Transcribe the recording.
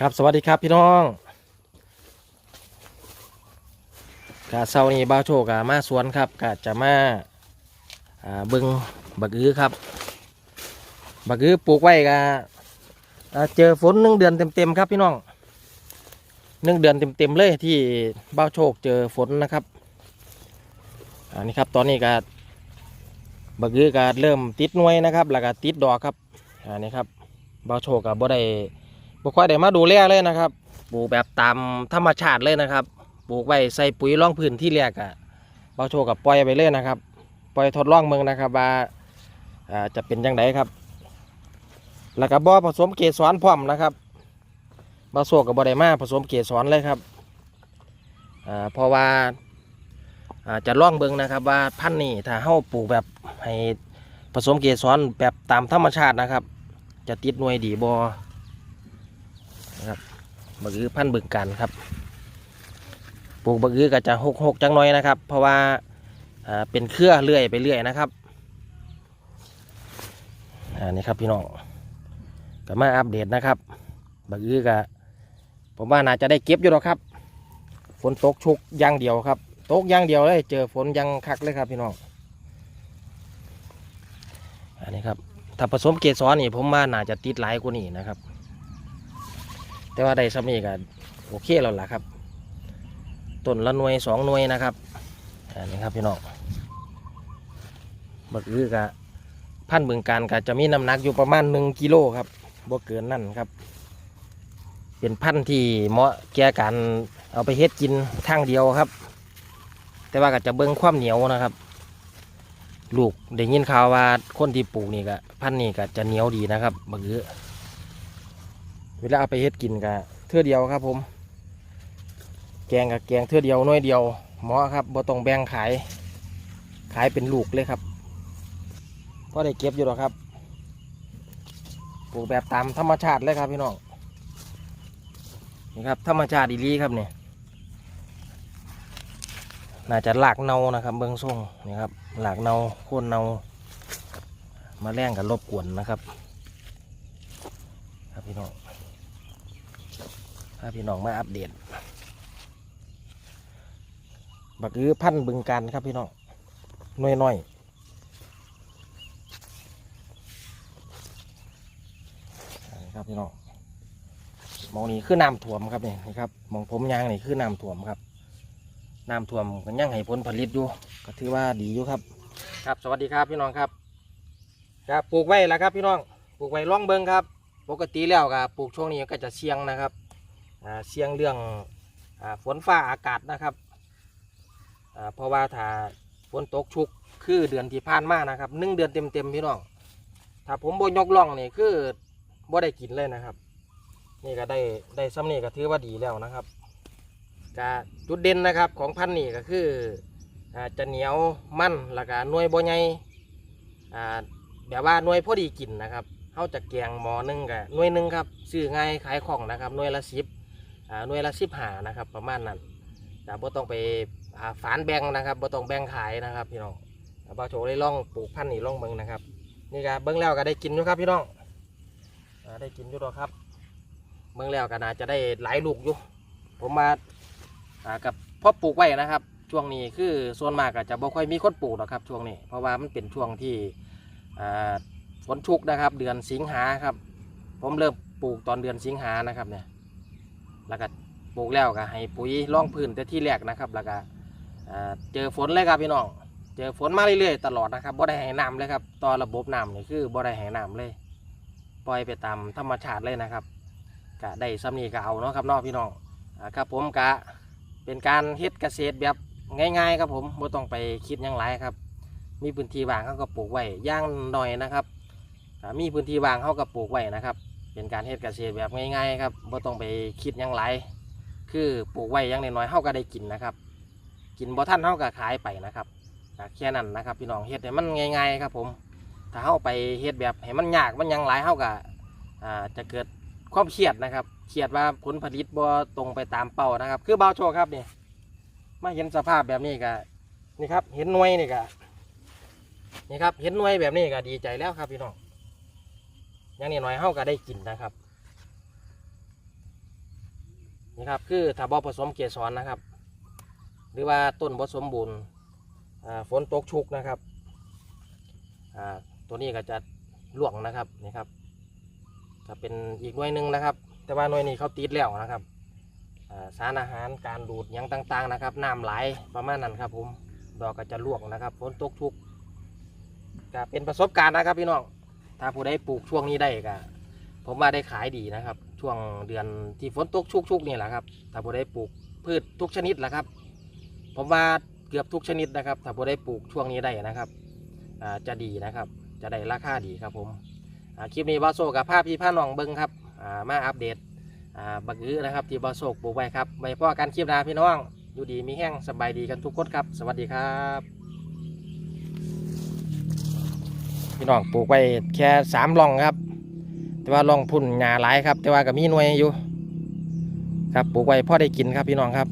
ครับสวัสดีครับพี่น้องกะเช้านี้บ้าโชกะมาสวนครับกะจะมาเบึงบักอื้อครับ บักอื้อปลูกไว้กาเจอฝนหนึ่งเดือนเต็มๆครับพี่น้องหนึ่งเดือนเต็มๆเลยที่บ้าโชคเจอฝนนะครับอันนี้ครับตอนนี้กะบักอื้อกะเริ่มติดหน่วยนะครับ แล้วก็ติดดอกครับอันนี้ครับบ้าโชคกะบ่ได้ บ่ค่อยได้มาดูแลเลยนะครับปลูกแบบตามธรรมชาติเลยนะครับปลูกไว้ใส่ปุ๋ยร่องพื้นที่แรกอะเบาโชกับปล่อยไปเลยนะครับ ปล่อยทดลองเมืองนะครับว่าอ่าจะเป็นยังไงครับ แล้วก็บ่ผสมเกสรพร้อมนะครับเบาโชกับบ่ได้มาผสมเกสรเลยครับอ่าเพราะว่าอ่าจะล่องเบิงนะครับว่าพันธุ์นี้ถ้าเฮาปลูกแบบให้ผสมเกสรแบบตามธรรมชาตินะครับ จะติดหน่วยดีบ่ บักอื้อพันบึงกันครับ ปลูกบักอื้อก็จะหกหกจังน้อยนะครับ เพราะว่าเป็นเครือเลื่อยไปเรื่อยนะครับอ่านี่ครับพี่น้องก็มาอัปเดตนะครับบักอื้อก็ผมว่าน่าจะได้เก็บอยู่หรอกครับ ฝนตกชุกอย่างเดียวครับตกอย่างเดียวเลยเจอฝนยังคักเลยครับพี่น้องอันนี้ครับถ้าผสมเกสรนี่ผมว่าน่าจะติดหลายกว่านี้นะครับ แต่ว่าได้สำนีกันโอเคแล้วล่ะครับต้นละหน่วยสองหน่วยนะครับอันนี้ครับพี่น้องบักอื้อกะพันธุ์บึงการกะจะมีน้ำหนักอยู่ประมาณหนึ่งกิโลครับบ่เกินนั่นครับ เป็นพันธุ์ที่เหมาะแก่การเอาไปเฮ็ดกินทางเดียวครับ แต่ว่าก็จะเบิ่งความเหนียวนะครับ ลูกได้ยินข่าวว่าคนที่ปลูกนี่ก็พันธุ์นี่ก็จะเหนียวดีนะครับบักอื้อ เวลาเอาไปเฮ็ดกินกะเทื่อเดียวครับผม แกงกับแกงเทื่อเดียวน้อยเดียวหมาะครับบ่ต้องแบ่งขาย ขายเป็นลูกเลยครับก็ได้เก็บอยู่หรอครับปลูกแบบตามธรรมชาติเลยครับพี่น้องนี่ครับธรรมชาติอีลีครับเนี่ยน่าจะหลากเนานะครับ เบื้องส่งนี่ครับหลากเนาโค่นเนามาแรงกับรบกวนนะครับ ครับพี่น้องาพี่น้องมาอัปเดตบักอื้อพันธุ์บึงการครับพี่น้องน้อยน้อยๆครับพี่น้องมองนี้คือน้ำท่วมครับนี่ครับมองผมยางนี่คือน้ำท่วมครับน้ำท่วมก็ยังให้ผลผลิตอยู่ ก็ถือว่าดีอยู่ครับ ครับสวัสดีครับพี่น้องครับครับปลูกไว้แล้วครับพี่น้องปลูกไว้ร่องเบิงครับ ปกติแล้วก็ปลูกช่วงนี้ก็จะเสี่ยงนะครับ เสี่ยงเรื่องฝนฟ้าอากาศนะครับเพราะว่าถ้าฝนตกชุกคือเดือนที่ผ่านมานะครับหนึ่งเดือนเต็มๆพี่น้องถ้าผมโบยกล่องนี่คือบ่ได้กินเลยนะครับ นี่ก็ได้ได้ซ้ำนี่ก็ถือว่าดีแล้วนะครับก็จุดเด่นนะครับของพันธุ์นี่ก็คือจะเหนียวมั่นแล้วก็น่วยบ่ใหญ่แบบว่าน่วยพอดีกินนะครับเขาจะแกงหมอหนึ่งกับน่วยหนึ่งครับซื้อง่ายขายของนะครับน่วยละสิบ หน่วยละสิบหานะครับประมาณนั้นแต่บ่ต้องไปอ่าฝานแบ่งนะครับบ่ต้องแบ่งขายนะครับพี่น้องอ่าบ่าวโชว์ได้ล่องปลูกพันธุ์นี่ล่องเบิ่งนะครับ นี่ก็เบิ่งแล้วก็ได้กินอยู่ครับพี่น้องได้กินอยู่ดอครับเบิ่งแล้วก็น่าจะได้หลายลูกอยู่ผมมาอ่ากับพ่อปลูกไว้นะครับ ช่วงนี้คือส่วนมากก็จะบ่ค่อยมีคนปลูกหรอกครับ ช่วงนี้เพราะว่ามันเป็นช่วงที่ฝนชุกนะครับ เดือนสิงหาครับ ผมเริ่มปลูกตอนเดือนสิงหานะครับเนี่ย แล้วก็ปลูกแล้วก็ให้ปุ๋ยร่องพื้นแต่ที่แรกนะครับ แล้วก็เจอฝนเลยครับพี่น้องเจอฝนมาเรื่อยๆตลอดนะครับบ่ได้ให้น้ำเลยครับต่อระบบน้ำนี่คือบ่ได้ให้น้ำเลยปล่อยไปตามธรรมชาติเลยนะครับกะได้ซ้ำนี้ก็เอาเนาะครับนาะพี่น้องอครับผมกะเป็นการเฮ็ดเกษตรแบบง่าย ๆ ครับผมบ่ต้องไปคิดยังไรครับ มีพื้นที่ว่างเขาก็ปลูกไว้ย่างหน่อยนะครับมีพื้นที่ว่างเขาก็ปลูกไว้นะครับ เป็นการเฮ็ดเกษตรแบบง่ายๆครับบ่ต้องไปคิดหยังไรคือปลูกไว้อย่างน้อยๆเขาก็ได้กินนะครับ กินบ่ท่านเขาก็ขายไปนะครับก็แค่นั้นนะครับ พี่น้องเฮ็ดให้มันง่ายๆครับ ผมถ้าเขาไปเฮ็ดแบบให้มันยากมันหยังหลายเขาก็อ่าจะเกิดความเครียดนะครับเครียดว่าผลผลิตบ่ตรงไปตามเป้านะครับ คือเบาโชว์ครับนี่มาเห็นสภาพแบบนี้ก็นี่ครับ เห็นหน่วยนี่ก็นี่ครับ เห็นหน่วยแบบนี้ก็ดีใจแล้วครับพี่น้อง อย่างนี้หน่อยเฮาก็ได้กินนะครับนี่ครับคือถ้าบ่ผสมเกสรนะครับ หรือว่าต้นบ่สมบูรณ์ฝนตกชุกนะครับตัวนี้ก็จะล่วงนะครับนี่ครับจะเป็นอีกหน่วยหนึ่งนะครับ แต่ว่าหน่วยนี้เขาติดแล้วนะครับอาสารอาหารการดูดยังต่างๆนะครับน้ำไหลประมาณนั้นครับผมดอกก็จะล่วงนะครับฝนตกชุกก็เป็นประสบการณ์นะครับพี่น้อง ถ้าผู้ใดปลูกช่วงนี้ได้ก็ผมว่าได้ขายดีนะครับ ช่วงเดือนที่ฝนตกชุกๆนี่แหละครับ ถ้าผู้ใดปลูกพืชทุกชนิดแหละครับ ผมว่าเกือบทุกชนิดนะครับ ถ้าผู้ใดปลูกช่วงนี้ได้นะครับอ่าจะดีนะครับ จะได้ราคาดีครับผมอ่าคลิปนี้บอสโซกับภาพพี่ผ้านองเบิ้งครับอ่ามาอัปเดตอ่าบักอื้อนะครับ ที่บอสโซปลูกไว้ครับไว้พ่อกันคลิปนาพี่น้องอยู่ดีมีแห้งสบายดีกันทุกคนครับ สวัสดีครับ พี่น้องปลูกไว้แค่สามร่องครับ แต่ว่าร่องพุ่นหญ้าหลายครับ แต่ว่าก็มีหน่วยอยู่ ครับปลูกไว้พ่อได้กินครับพี่น้องครับ